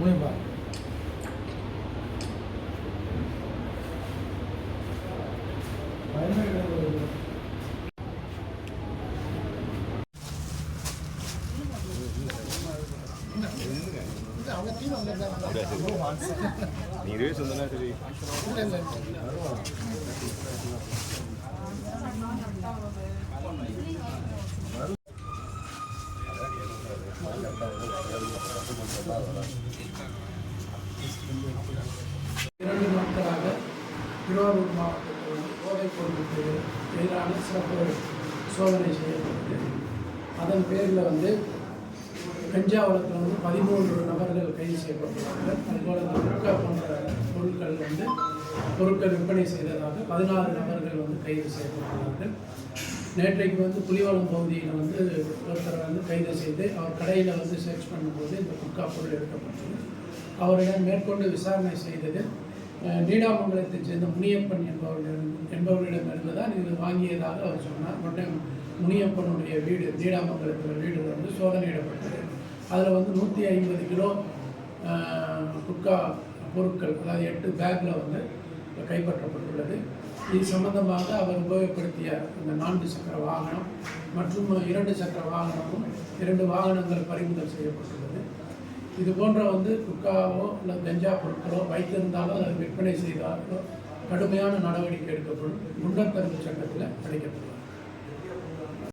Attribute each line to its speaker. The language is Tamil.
Speaker 1: முனைப்பா
Speaker 2: நீரே சொந்தனா சரி
Speaker 1: இரண்டு நாட்களாக திருவாரூர் மாவட்டம் பொருளுக்கு எதிரான சிறப்பு சோதனை செய்யப்பட்டது அதன் பேரில் வந்து கஞ்சா வளத்தில் வந்து பதிமூன்று நபர்கள் கைது செய்யப்பட்டுள்ளார்கள். அதுபோல் இந்த குட்கா போன்ற பொருட்கள் வந்து பொருட்கள் விற்பனை செய்ததாக பதினாறு நபர்கள் வந்து கைது செய்யப்பட்டுள்ளார்கள். நேற்றைக்கு வந்து புலிவளம் பகுதியில் வந்து ஒருத்தரை வந்து கைது செய்து அவர் கடையில் வந்து சர்ச் பண்ணும்போது இந்த குட்கா பொருள் எடுக்கப்பட்டது அவரிடம் மேற்கொண்டு விசாரணை செய்தது நீடாமங்கலத்தைச் சேர்ந்த முனியப்பன் என்பவரிடம் என்பவரிடமிருந்து தான் இது வாங்கியதாக அவர் சொன்னார். மற்றும் முனியப்பனுடைய வீடு நீடாமங்கலத்தில் வீடு வந்து சோதனையிடப்பட்டது. அதில் வந்து நூற்றி ஐம்பது கிலோ குட்கா பொருட்கள் அதாவது எட்டு பேக்கில் வந்து கைப்பற்றப்பட்டுள்ளது. இது சம்பந்தமாக அவர் உபயோகப்படுத்திய இந்த நான்கு சக்கர வாகனம் மற்றும் இரண்டு சக்கர வாகனமும் இரண்டு வாகனங்கள் பறிமுதல் செய்யப்பட்டுள்ளது. இது போன்ற வந்து குட்காவோ இல்லை கஞ்சா பொருட்களோ வைத்திருந்தாலும் அதை விற்பனை செய்தாலோ கடுமையான நடவடிக்கை எடுக்கப்படும் குண்டர் சட்டத்தில் அடைக்கப்படும்.